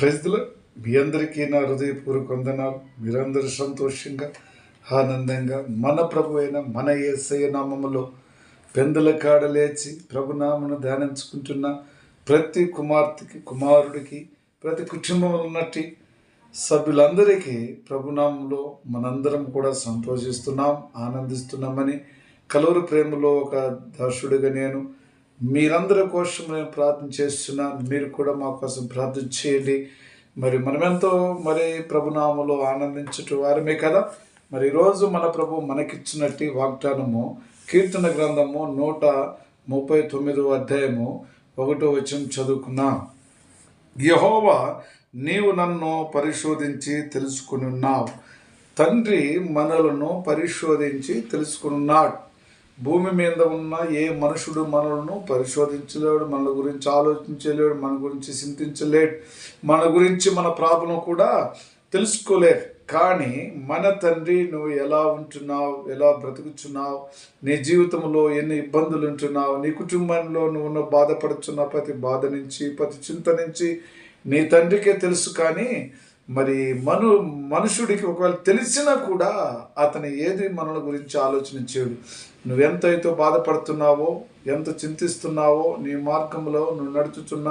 ప్రజలు. మీ అందరికీ నా హృదయపూర్వక వందనాలు. మీరందరూ సంతోషంగా ఆనందంగా మన ప్రభు అయిన మన ఏసయ్య నామములో పెందుల కాడ లేచి ప్రభునామను ధ్యానించుకుంటున్న ప్రతి కుమార్తెకి కుమారుడికి ప్రతి కుటుంబంలో ఉన్నట్టు సభ్యులందరికీ ప్రభునామంలో మనందరం కూడా సంతోషిస్తున్నాం ఆనందిస్తున్నామని కలవరు ప్రేమలో ఒక దర్శుడిగా నేను మీరందరి కోసం నేను ప్రార్థన చేస్తున్నాను. మీరు కూడా మా కోసం ప్రార్థన చేయండి. మరి మనమెంతో మరి ప్రభునామలో ఆనందించుట వారమే కదా. మరి ఈరోజు మన ప్రభు మనకిచ్చినట్టు వాగ్దానము కీర్తన గ్రంథము నూట ముప్పై తొమ్మిదవ అధ్యాయము ఒకటో వచనం చదువుకున్నాం. యహోవా నీవు నన్ను పరిశోధించి తెలుసుకుని ఉన్నావు తండ్రి మనలను పరిశోధించి తెలుసుకున్నాడు భూమి మీద ఉన్న ఏ మనుషుడు మనలను పరిశోధించలేడు మన గురించి ఆలోచించలేడు మన గురించి చింతించలేడు మన గురించి మన ప్రాబ్లం కూడా తెలుసుకోలేరు కానీ మన తండ్రి నువ్వు ఎలా ఉంటున్నావు ఎలా బ్రతుకుచున్నావు నీ జీవితంలో ఎన్ని ఇబ్బందులు ఉంటున్నావు నీ కుటుంబంలో నువ్వు బాధపడుతున్న ప్రతి బాధ నుంచి ప్రతి చింత నుంచి నీ తండ్రికే తెలుసు కానీ మరి మను మనుషుడికి ఒకవేళ తెలిసినా కూడా అతను ఏది మనల గురించి ఆలోచన చేయడు నువ్వెంతైతే బాధపడుతున్నావో ఎంత చింతిస్తున్నావో నీ మార్గంలో నువ్వు నడుచుతున్న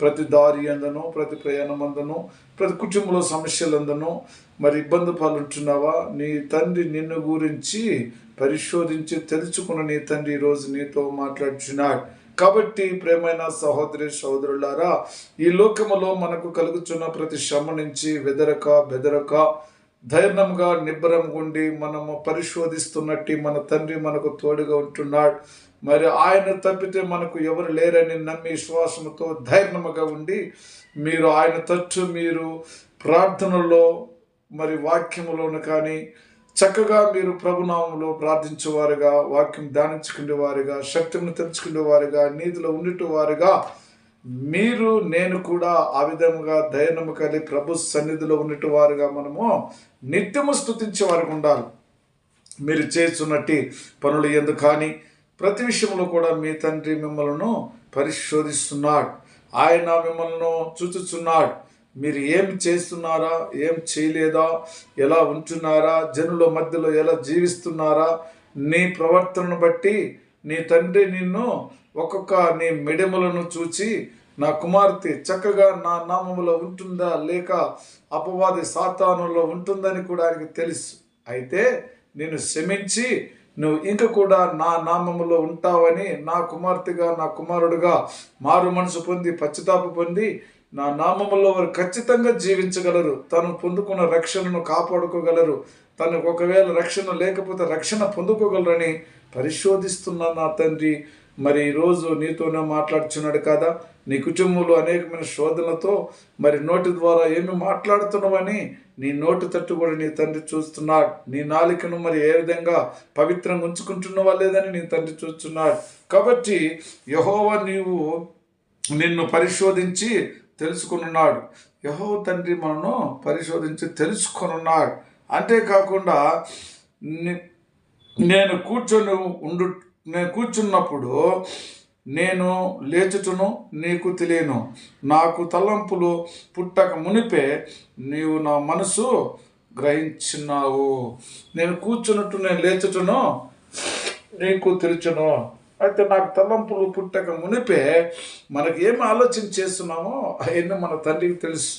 ప్రతి దారి అందను ప్రతి ప్రయాణం అందను ప్రతి కుటుంబంలో సమస్యలందను మరి ఇబ్బంది పాలుంటున్నావా? నీ తండ్రి నిన్ను గురించి పరిశోధించి తెలుసుకున్న నీ తండ్రి ఈరోజు నీతో మాట్లాడుచున్నాడు. కాబట్టి ప్రేమైన సహోదరి సహోదరులారా ఈ లోకములో మనకు కలుగుచున్న ప్రతి శ్రమ నుంచి వెదరక బెదరక ధైర్యంగా నిబ్బరం ఉండి మనము పరిశోధిస్తున్నట్టు మన తండ్రి మనకు తోడుగా ఉంటున్నాడు. మరి ఆయన తప్పితే మనకు ఎవరు లేరని నమ్మి విశ్వాసంతో ధైర్యముగా ఉండి మీరు ఆయన తట్టు మీరు ప్రార్థనలో మరి వాక్యములోను కానీ చక్కగా మీరు ప్రభునామంలో ప్రార్థించేవారుగా వాక్యం ధ్యానించుకునే వారుగా శక్తిని తెలుసుకునే వారుగా నీతిలో ఉండేటి వారుగా మీరు నేను కూడా ఆ విధముగా దయనము కలిగి ప్రభు సన్నిధిలో ఉన్నట్టు వారుగా మనము నిత్యము స్థుతించే వారికి ఉండాలి. మీరు చేస్తున్నట్టు పనులు ఎందుకు కానీ ప్రతి విషయంలో కూడా మీ తండ్రి మిమ్మల్ని పరిశోధిస్తున్నాడు. ఆయన మిమ్మల్ని చూచుచున్నాడు. మీరు ఏం చేస్తున్నారా? ఏం చేయలేదా? ఎలా ఉంటున్నారా? జనుల మధ్యలో ఎలా జీవిస్తున్నారా? నీ ప్రవర్తనను బట్టి నీ తండ్రి నిన్ను ఒక్కొక్క నీ మిడెములను చూచి నా కుమార్తె చక్కగా నా నామములో ఉంటుందా? లేక అపవాది సాతానులో ఉంటుందని కూడా ఆయనకి తెలుసు. అయితే నేను క్షమించి నువ్వు ఇంక కూడా నా నామములో ఉంటావని నా కుమార్తెగా నా కుమారుడుగా మారు మనసు పొంది పశ్చాత్తాప పొంది నా నామములో వారు ఖచ్చితంగా జీవించగలరు. తను పొందుకున్న రక్షణను కాపాడుకోగలరు. తనకు ఒకవేళ రక్షణ లేకపోతే రక్షణ పొందుకోగలరని పరిశోధిస్తున్న నా తండ్రి. మరి ఈరోజు నీతోనే మాట్లాడుచున్నాడు కదా? నీ కుటుంబంలో అనేకమైన శోధనలతో మరి నోటి ద్వారా ఏమి మాట్లాడుతున్నావని నీ నోటి తట్టు కూడా నీ తండ్రి చూస్తున్నాడు. నీ నాలికను మరి ఏ విధంగా పవిత్రంగా ఉంచుకుంటున్నావా లేదని నీ తండ్రి చూస్తున్నాడు. కాబట్టి యహోవా నీవు నిన్ను పరిశోధించి తెలుసుకున్నాడు యహో తండ్రి మనను పరిశోధించి తెలుసుకొనున్నాడు. అంతేకాకుండా నేను కూర్చొని ఉండు నేను కూర్చున్నప్పుడు నేను లేచుటను నీకు తెలియను. నాకు తలంపులు పుట్టక మునిపే నీవు నా మనసు గ్రహించినావు. నేను కూర్చున్నట్టు నేను లేచుటను నీకు తెలుచును. అయితే నాకు తలంపులు పుట్టక మునిపే మనకి ఏమి ఆలోచన చేస్తున్నామో అవన్నీ మన తండ్రికి తెలుసు.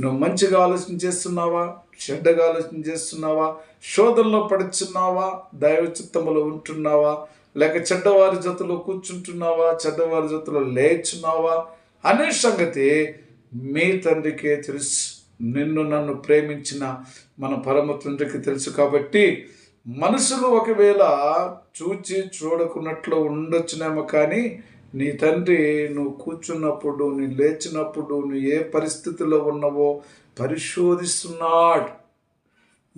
నువ్వు మంచిగా ఆలోచన చేస్తున్నావా? చెడ్డగా ఆలోచన చేస్తున్నావా? శోధనలో పడుచున్నావా? దైవ చిత్తములో ఉంటున్నావా? లేక చెడ్డవారి జతలో కూర్చుంటున్నావా? చెడ్డవారి జతలో లేచున్నావా? అనే సంగతి మీ తండ్రికే తెలుసు. నిన్ను నన్ను ప్రేమించిన మన పరమ తండ్రికి తెలుసు కాబట్టి మనుషులు ఒకవేళ చూచి చూడకున్నట్లు ఉండొచ్చునేమో కానీ నీ తండ్రి నువ్వు కూర్చున్నప్పుడు నీ లేచినప్పుడు నువ్వు ఏ పరిస్థితిలో ఉన్నావో పరిశోధిస్తున్నాడు.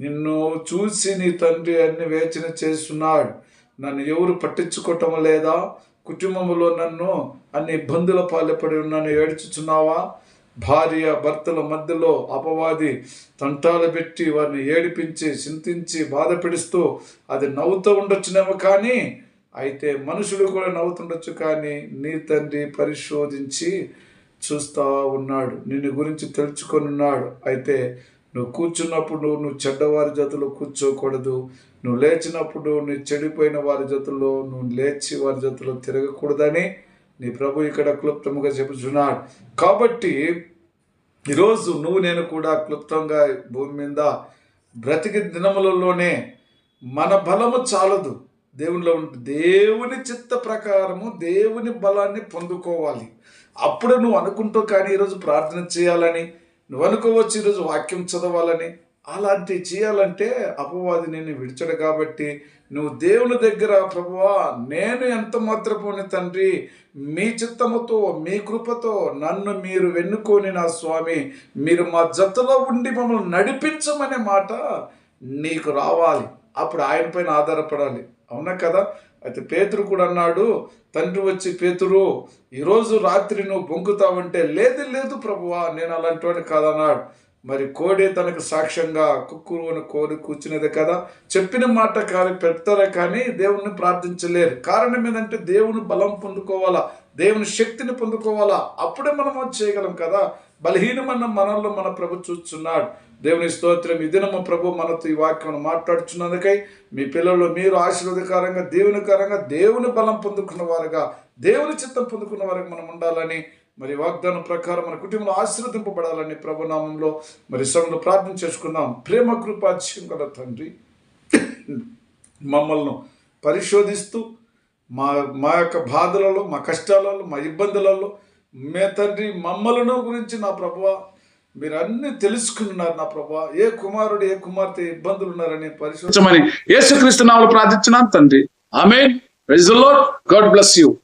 నిన్ను చూసి నీ తండ్రి అన్ని వేచన చేస్తున్నాడు. నన్ను ఎవరు పట్టించుకోవటం లేదా? కుటుంబంలో నన్ను అన్ని ఇబ్బందుల పాల్పడి నన్ను ఏడ్చుచున్నావా? భార్య భర్తల మధ్యలో అపవాది తంటాలు పెట్టి వారిని ఏడిపించి చింతించి బాధ పెడుస్తూ అది నవ్వుతూ ఉండొచ్చునేమో కానీ అయితే మనుషులు కూడా నవ్వుతుండొచ్చు కానీ నీ తండ్రి పరిశోధించి చూస్తూ ఉన్నాడు నిన్ను గురించి తెలుసుకొని ఉన్నాడు. అయితే నువ్వు కూర్చున్నప్పుడు నువ్వు చెడ్డవారి జతలో కూర్చోకూడదు నువ్వు లేచినప్పుడు నీ చెడిపోయిన వారి జతలో నువ్వు లేచి వారి జతలో తిరగకూడదని నీ ప్రభు ఇక్కడ క్లుప్తముగా చెబుతున్నాడు కాబట్టి ఈరోజు నువ్వు నేను కూడా క్లుప్తంగా భూమి మీద బ్రతికి దినములలోనే మన బలము చాలదు. దేవునిలో ఉంటే దేవుని చిత్త ప్రకారము దేవుని బలాన్ని పొందుకోవాలి. అప్పుడు నువ్వు అనుకుంటూ కానీ ఈరోజు ప్రార్థన చేయాలని నువ్వు అనుకోవచ్చు ఈరోజు వాక్యం చదవాలని అలాంటివి చేయాలంటే అపవాది నేను విడిచడు కాబట్టి నువ్వు దేవుని దగ్గర ప్రభువా నేను ఎంత మాత్రపోని తండ్రి? మీ చిత్తముతో మీ కృపతో నన్ను మీరు వెన్నుకొని నా స్వామి మీరు మా జతలో ఉండి మమ్మల్ని నడిపించమనే మాట నీకు రావాలి. అప్పుడు ఆయన పైన ఆధారపడాలి. అవునా కదా? అయితే పేతురు కూడా అన్నాడు తండ్రి వచ్చి పేతురు ఈరోజు రాత్రి నువ్వు బొంకుతావంటే లేదు లేదు ప్రభువా నేను అలాంటి వాడిని కాదన్నాడు. మరి కోడే తనకు సాక్ష్యంగా కుక్కురుని కోరి కూర్చునేది కదా. చెప్పిన మాట కానీ పెడతారే కానీ దేవుణ్ణి ప్రార్థించలేరు. కారణం ఏంటంటే దేవుని బలం పొందుకోవాలా దేవుని శక్తిని పొందుకోవాలా. అప్పుడే మనం అది చేయగలం కదా. బలహీనమైన మనల్లో మన ప్రభు చూస్తున్నాడు. దేవుని స్తోత్రం ఇది దినము ప్రభు మనతో ఈ వాక్యం మాట్లాడుచున్నందుకై మీ పిల్లలు మీరు ఆశీర్వదకరంగా దేవునికరంగా దేవుని బలం పొందుకున్న వారుగా దేవుని చిత్తం పొందుకున్న వారికి మనం ఉండాలని మరి వాగ్దానం ప్రకారం మన కుటుంబంలో ఆశీర్వదింపబడాలని ప్రభునామంలో మరి సమయంలో ప్రార్థన చేసుకుందాం. ప్రేమ కృపాధ్యం గల తండ్రి మమ్మల్ని పరిశోధిస్తూ మా మా యొక్క బాధలలో మా కష్టాలలో మా ఇబ్బందులలో మే తండ్రి మమ్మలను గురించి నా ప్రభువ మీరు అన్ని తెలుసుకున్నారు నా ప్రభా ఏ కుమారుడు ఏ కుమార్తె ఇబ్బందులు ఉన్నారని పరిశోధించమని యేసుక్రీస్తు నామలు ప్రార్థించినాను తండ్రి. ఆమె మీన్ గాడ్ బ్లెస్ యూ.